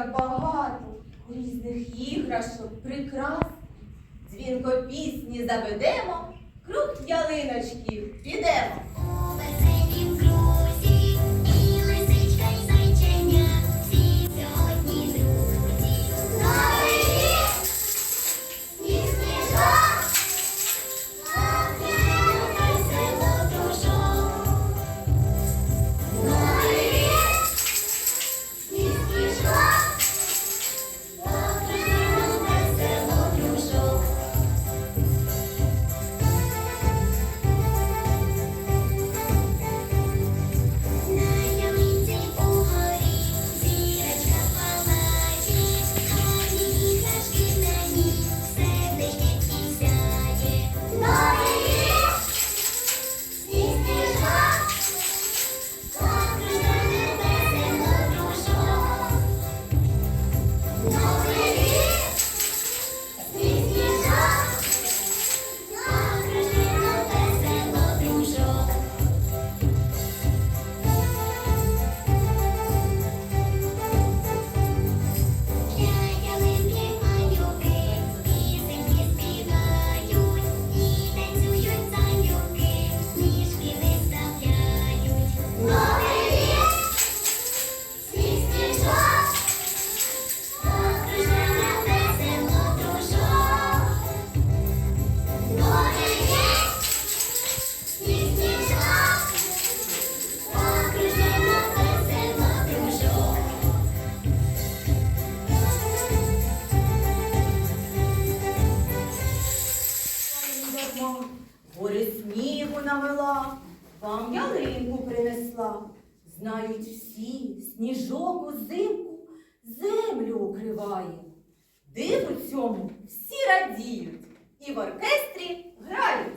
так багато різних іграшок, прикрас. Дзвінко пісні заведемо, круг ялиночків підемо. сніжок узимку землю укриває. Диву цьому всі радіють і в оркестрі грають.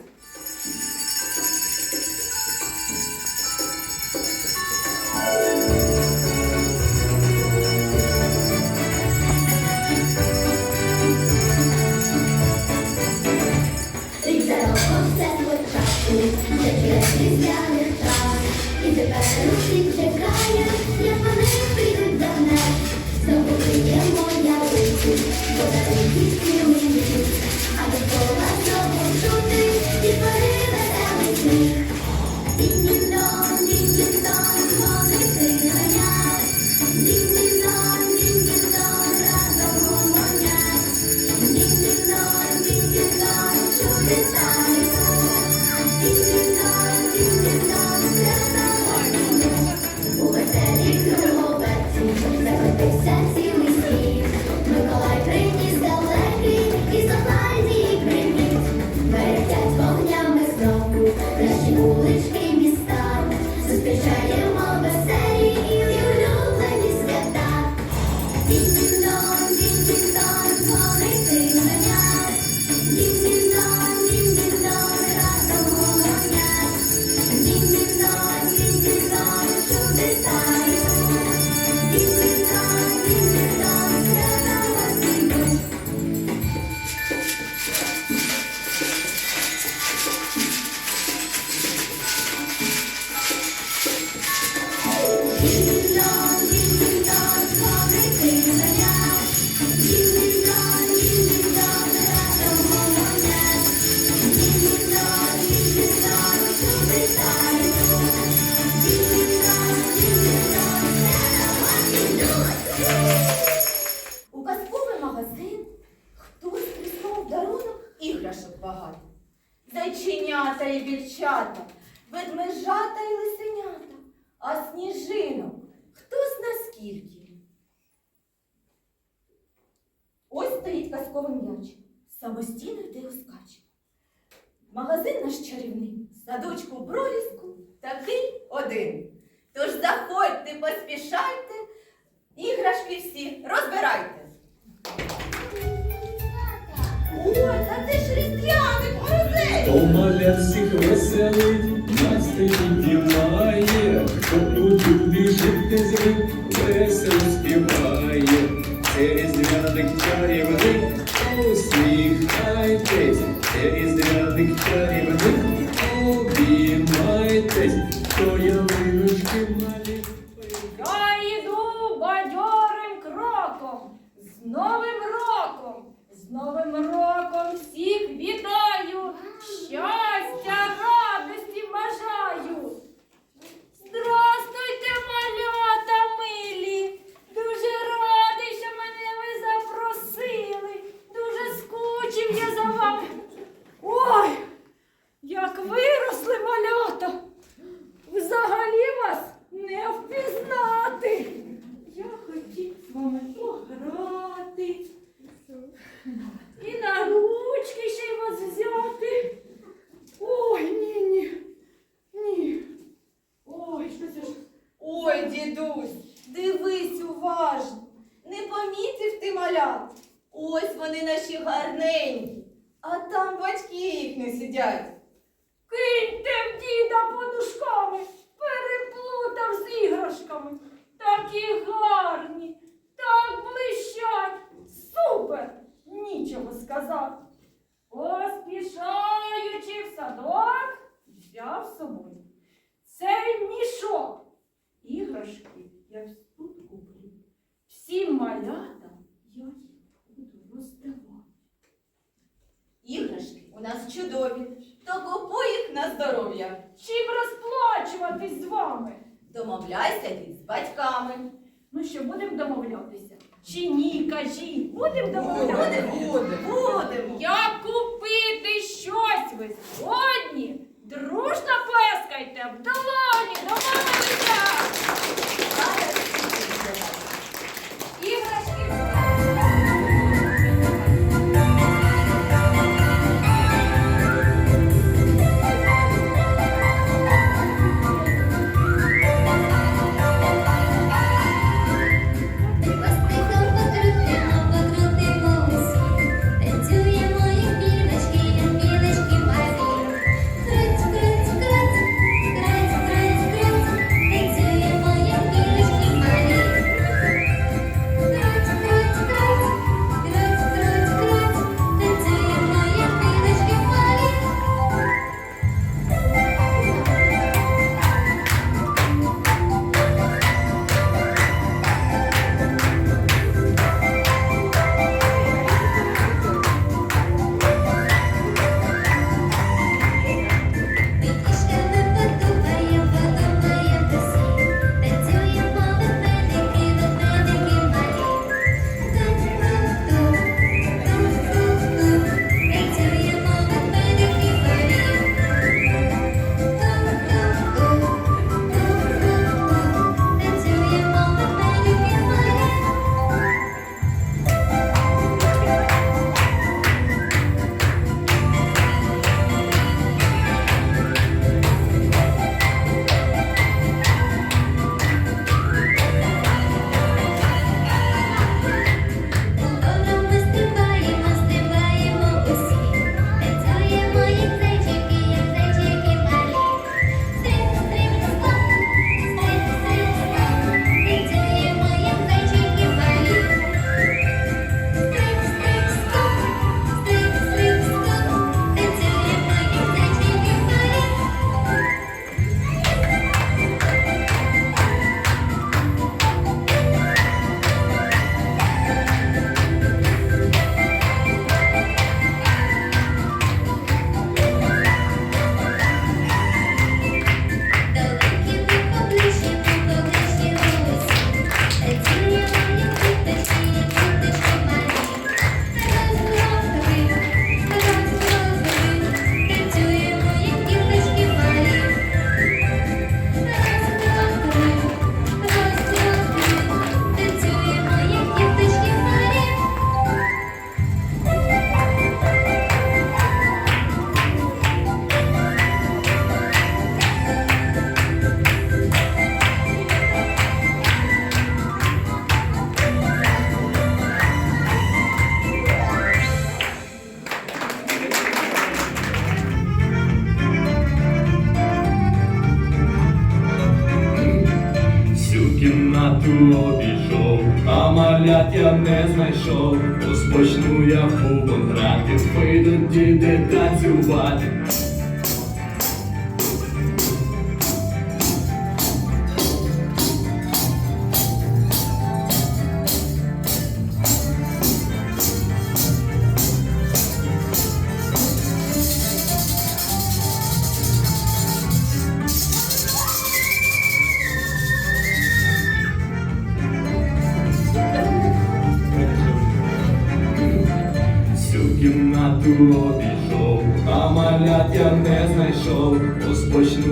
стоїть казковий м'яч. Самостійно йде розкаче. Магазин наш чарівний, садочку в броліску такий один. Тож заходьте, поспішайте, іграшки всі розбирайте. О, та це ж різдвяник музей! Помаля всіх веселить, настрій піднімає, хто тут біжить жити звик, весело співає різдвяних чарівник, усміхайтесь, різдвяних чарівник, обіймайтесь, то ялиночки малі. Я йду бадьорим кроком, з новим роком, з новим роком всіх вітаю, щастя! Як виросли малята, взагалі вас не впізнати. Я хотів з вами пограти. малятам я їх буду роздавати. Іграшки у нас чудові, то купуй їх на здоров'я. Чим розплачуватись з вами? Домовляйся ти з батьками. Ну що, будемо домовлятися? Чи ні, кажіть, будемо домовлятися? Будемо. Будемо. Я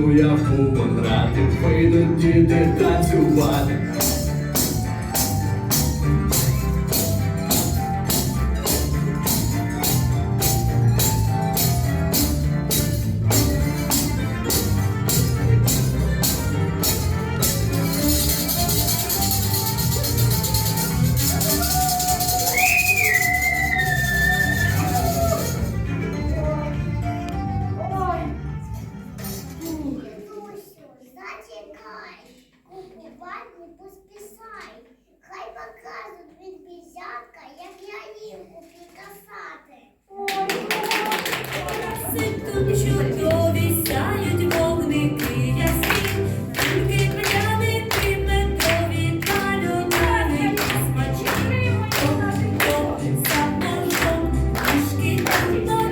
я у понтратив, вийдуть діти танці. Козятка, як ялівку підкасати. Ой, тут чудові сяють вогники ясні, тільки пряники медові та льодани смачні. Оп-оп, за ножом, кішки там додай.